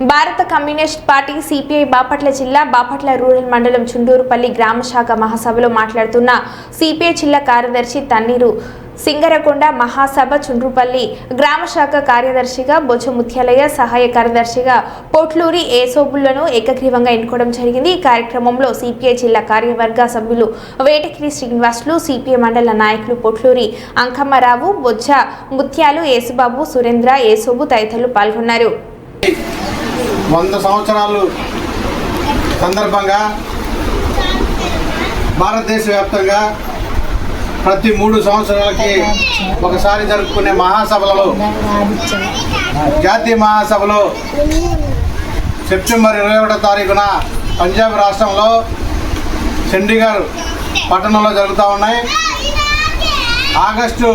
భారత communist party CPI Bapatla జిల్లా Bapatla rural మండలం చుండూరుపల్లి గ్రామ శాఖ మహాసభలో మాట్లాడుతున్న సిపిఐ జిల్లా కార్యదర్శి తన్నీరు సింగరకొండ మహాసభ చుండ్రుపల్లి గ్రామ శాఖ కార్యదర్శిగా బొజ్జ ముత్యాలయ సహాయ కార్యదర్శిగా పోట్లూరి ఏసోబులను ఏకగ్రీవంగా ఎన్నుకోవడం జరిగింది. ఈ కార్యక్రమంలో సిపిఐ జిల్లా కార్యవర్గ సభ్యులు వేటకిరి శ్రీనివాసులు సిపిఐ మండల నాయకులు పొట్లూరి అంకమ్మరావు బొజ్జ ముత్యాలు యేసుబాబు సురేంద్ర ఏసోబు తదితరులు పాల్గొన్నారు. వంద సంవత్సరాలు సందర్భంగా భారతదేశ వ్యాప్తంగా ప్రతి మూడు సంవత్సరాలకి ఒకసారి జరుపుకునే మహాసభలలో జాతీయ మహాసభలో సెప్టెంబర్ ఇరవై ఒకటో తారీఖున పంజాబ్ రాష్ట్రంలో చండీగఢ్ పట్టణంలో జరుగుతూ ఉన్నాయి. ఆగస్టు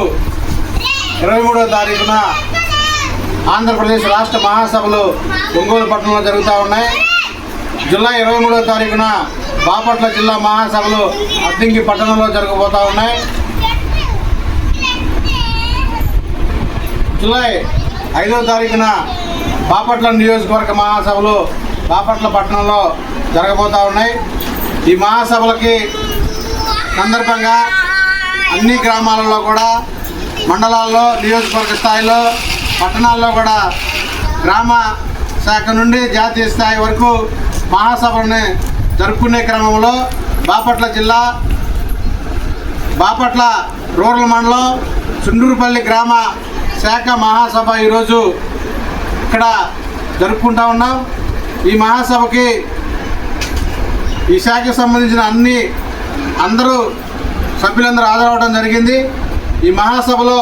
ఇరవై మూడో తారీఖున ఆంధ్రప్రదేశ్ రాష్ట్ర మహాసభలు ఒంగోలు పట్టణంలో జరుగుతూ ఉన్నాయి. జూలై ఇరవై మూడో తారీఖున బాపట్ల జిల్లా మహాసభలు అద్దంకి పట్టణంలో జరగబోతూ ఉన్నాయి. జూలై ఐదో తారీఖున బాపట్ల నియోజకవర్గ మహాసభలు బాపట్ల పట్టణంలో జరగబోతూ ఉన్నాయి. ఈ మహాసభలకి సందర్భంగా అన్ని గ్రామాలలో కూడా మండలాల్లో నియోజకవర్గ స్థాయిలో పట్టణాల్లో కూడా గ్రామ శాఖ నుండి జాతీయ స్థాయి వరకు మహాసభలను జరుపుకునే క్రమంలో బాపట్ల జిల్లా బాపట్ల రూరల్ మండలం చుండూరుపల్లి గ్రామ శాఖ మహాసభ ఈరోజు ఇక్కడ జరుపుకుంటా ఉన్నాం. ఈ మహాసభకి ఈ శాఖకు సంబంధించిన అన్ని అందరూ సభ్యులందరూ హాజరవడం జరిగింది. ఈ మహాసభలో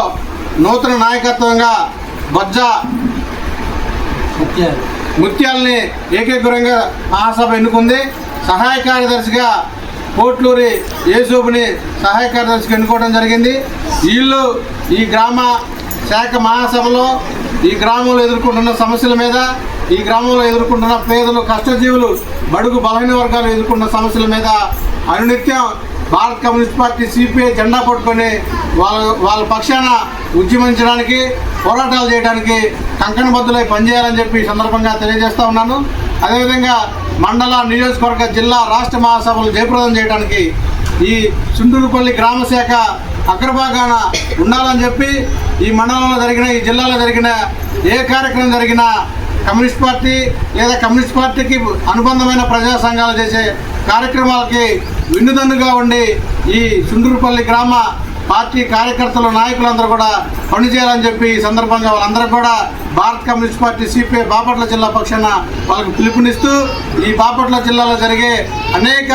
నూతన నాయకత్వంగా బొజ్జ ముత్యాలని ఏకీకరంగా మహాసభ ఎన్నుకుంది. సహాయ కార్యదర్శిగా కోట్లూరి యేసూపుని సహాయ కార్యదర్శిగా ఎన్నుకోవడం జరిగింది. వీళ్ళు ఈ గ్రామ శాఖ మహాసభలో ఈ గ్రామంలో ఎదుర్కొంటున్న సమస్యల మీద ఈ గ్రామంలో ఎదుర్కొంటున్న పేదలు కష్టజీవులు బడుగు బలహీన వర్గాలు ఎదుర్కొంటున్న సమస్యల మీద అనునిత్యం భారత కమ్యూనిస్ట్ పార్టీ సిపిఐ జెండా పట్టుకొని వాళ్ళ వాళ్ళ పక్షాన ఉద్యమించడానికి పోరాటాలు చేయడానికి కంకణబద్దులై పనిచేయాలని చెప్పి సందర్భంగా తెలియజేస్తూ ఉన్నాను. అదేవిధంగా మండల నియోజకవర్గ జిల్లా రాష్ట్ర మహాసభలు జయప్రదం చేయడానికి ఈ చుండూరుపల్లి గ్రామ శాఖ అగ్రభాగాన ఉండాలని చెప్పి ఈ మండలంలో జరిగిన ఈ జిల్లాలో జరిగిన ఏ కార్యక్రమం జరిగినా కమ్యూనిస్ట్ పార్టీ లేదా కమ్యూనిస్ట్ పార్టీకి అనుబంధమైన ప్రజా సంఘాలు చేసే కార్యక్రమాలకి విన్నుదన్నుగా ఉండి ఈ చుండూరుపల్లి గ్రామ పార్టీ కార్యకర్తలు నాయకులందరూ కూడా పనిచేయాలని చెప్పి ఈ సందర్భంగా వాళ్ళందరూ కూడా భారత కమ్యూనిస్ట్ పార్టీ సిపిఐ బాపట్ల జిల్లా పక్షాన వాళ్ళకు పిలుపునిస్తూ ఈ బాపట్ల జిల్లాలో జరిగే అనేక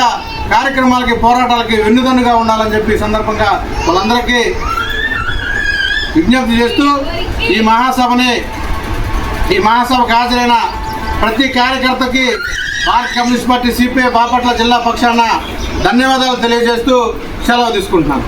కార్యక్రమాలకి పోరాటాలకి వెన్నుదన్నుగా ఉండాలని చెప్పి ఈ సందర్భంగా వాళ్ళందరికీ విజ్ఞప్తి చేస్తూ ఈ మహాసభని ఈ మహాసభకు హాజరైన ప్రతి కార్యకర్తకి భారత కమ్యూనిస్ట్ పార్టీ సిపిఐ బాపట్ల జిల్లా పక్షాన ధన్యవాదాలు తెలియజేస్తూ సెలవు తీసుకుంటున్నాను.